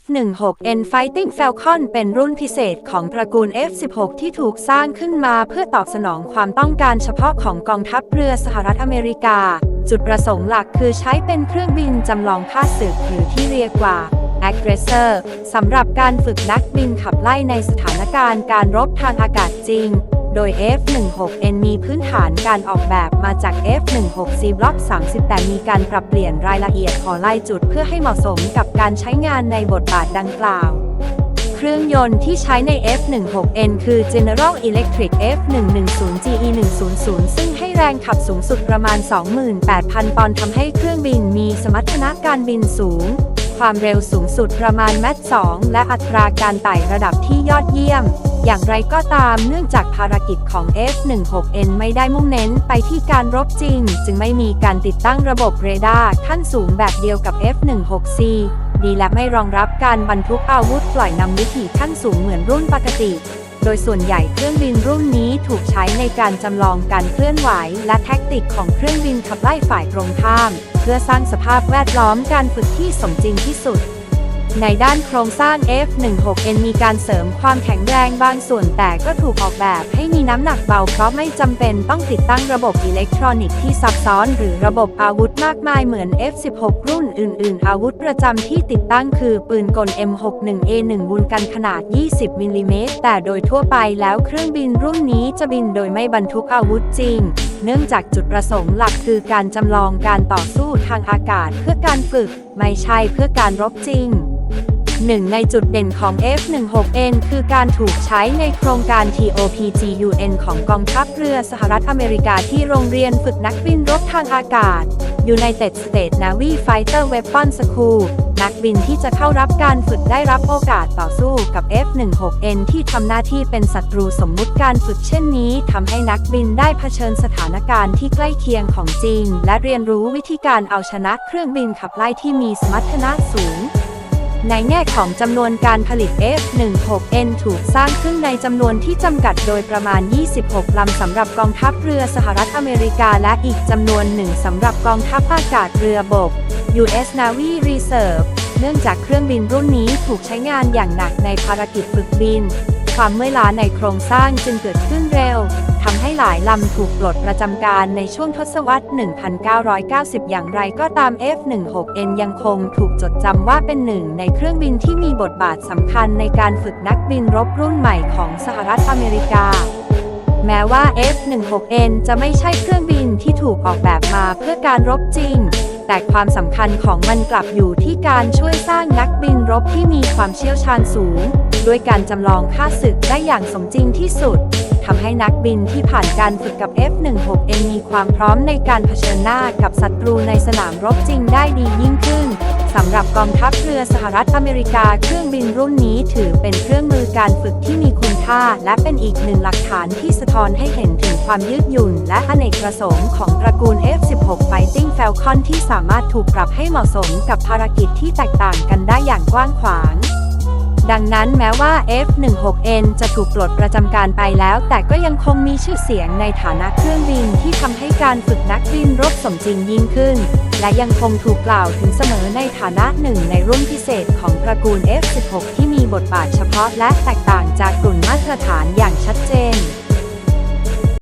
F-16N Fighting Falcon เป็นรุ่นพิเศษของตระกูล F-16 ที่ถูกสร้างขึ้นมาเพื่อตอบสนองความต้องการเฉพาะของกองทัพเรือสหรัฐอเมริกา จุดประสงค์หลักคือใช้เป็นเครื่องบินจำลองค่าศึกหรือที่เรียกว่า Aggressor สำหรับการฝึกนักบินขับไล่ในสถานการณ์การรบทางอากาศจริง โดย F-16N มีพื้นฐานการออกแบบมาจาก F-16C Block 30 แต่มีการปรับเปลี่ยนรายละเอียดของลายจุดเพื่อให้เหมาะสมกับการใช้งานในบทบาทดังกล่าว เครื่องยนต์ที่ใช้ใน F-16N คือ General Electric F110GE 100 ซึ่งให้แรงขับสูงสุดประมาณ 28,000 ปอนด์ทำให้เครื่องบินมีสมรรถนะการบินสูง ความเร็วสูงสุดประมาณแมต2และอัตราการไต่ระดับที่ยอดเยี่ยม อย่างไรก็ตามเนื่องจากภารกิจของ F-16N ไม่ได้มุ่งเน้นไปที่การรบจริง จึงไม่มีการติดตั้งระบบเรดาร์ขั้นสูงแบบเดียวกับ F-16C ดีและไม่รองรับการบรรทุกอาวุธปล่อยนำวิถีขั้นสูงเหมือนรุ่นปกติโดยส่วนใหญ่เครื่องบินรุ่นนี้ถูกใช้ในการจำลองการเคลื่อนไหว และแท็กติกของเครื่องบินขับไล่ฝ่ายตรงข้าม เพื่อสร้างสภาพแวดล้อมการฝึกที่สมจริงที่สุด ในด้านโครงสร้าง F16N มีการเสริมความแข็งแรงบางส่วนแต่ก็ถูกออกแบบให้มีน้ำหนักเบาเพราะไม่จำเป็นต้องติดตั้งระบบอิเล็กทรอนิกส์ที่ซับซ้อน หรือระบบอาวุธมากมายเหมือน F16 รุ่นอื่น ๆ อาวุธประจำที่ติดตั้งคือปืนกล M61A1 บุนกันขนาด 20มิลลิเมตรแต่โดยทั่วไปแล้วเครื่องบินรุ่นนี้จะบินโดยไม่บรรทุกอาวุธจริงเนื่องจากจุดประสงค์หลักคือการจำลองการต่อสู้ ทางอากาศเพื่อการฝึก ไม่ใช่เพื่อการรบจริงหนึ่งในจุดเด่นของ F16N คือการถูกใช้ในโครงการ TOPGUN ของกองทัพเรือสหรัฐอเมริกาที่โรงเรียนฝึกนักบินรบทางอากาศ United States Navy Fighter Weapon School นักบินที่จะเข้ารับการฝึกได้รับโอกาสต่อสู้กับ F16N ที่ทำหน้าที่เป็นศัตรูสมมุติการฝึกเช่นนี้ทำให้นักบินได้เผชิญสถานการณ์ที่ใกล้เคียงของจริง และเรียนรู้วิธีการเอาชนะเครื่องบินขับไล่ที่มีสมรรถนะสูงในแง่ของจำนวนการผลิต F-16N ถูกสร้างขึ้นในจำนวนที่จำกัดโดยประมาณ 26 ลำสำหรับกองทัพเรือสหรัฐอเมริกาและอีกจำนวนหนึ่งสำหรับกองทัพอากาศเรือบก U.S. Navy Reserve เนื่องจากเครื่องบินรุ่นนี้ถูกใช้งานอย่างหนักในภารกิจฝึกบิน ความเมื่อยล้าในโครงสร้างจึงเกิดขึ้นเร็วทำให้หลายลำถูกปลดประจำการในช่วงทศวรรษ 1990 อย่างไรก็ตาม F-16N ยังคงถูกจดจำว่าเป็นหนึ่งในเครื่องบินที่มีบทบาทสำคัญในการฝึกนักบินรบรุ่นใหม่ของสหรัฐอเมริกา แม้ว่า F-16N จะไม่ใช่เครื่องบินที่ถูกออกแบบมาเพื่อการรบจริง แต่ความสำคัญของมันกลับอยู่ที่การช่วยสร้างนักบินรบที่มีความเชี่ยวชาญสูง ด้วยการจำลองค่าศึกได้อย่างสมจริงที่สุดทำให้นักบินที่ผ่านการฝึกกับ F-16N มีความพร้อมในการเผชิญหน้ากับศัตรูในสนามรบจริงได้ดียิ่งขึ้น สำหรับกองทัพเรือสหรัฐอเมริกาเครื่องบินรุ่นนี้ถือเป็นเครื่องมือการฝึกที่มีคุณค่า และเป็นอีกหนึ่งหลักฐานที่สะท้อนให้เห็นถึงความยืดหยุ่น และอเนกประสงค์ของตระกูล F-16 Fighting Falcon ที่สามารถถูกปรับให้เหมาะสมกับภารกิจที่แตกต่างกันได้อย่างกว้างขวาง ดังนั้นแม้ว่า F-16N จะถูกปลดประจำการไปแล้ว แต่ก็ยังคงมีชื่อเสียงในฐานะเครื่องบินที่ทำให้การฝึกนักบินรบสมจริงยิ่งขึ้น และยังคงถูกกล่าวถึงเสมอในฐานะหนึ่งในรุ่นพิเศษของตระกูล F-16 ที่มีบทบาทเฉพาะและแตกต่างจากกลุ่มมาตรฐานอย่างชัดเจน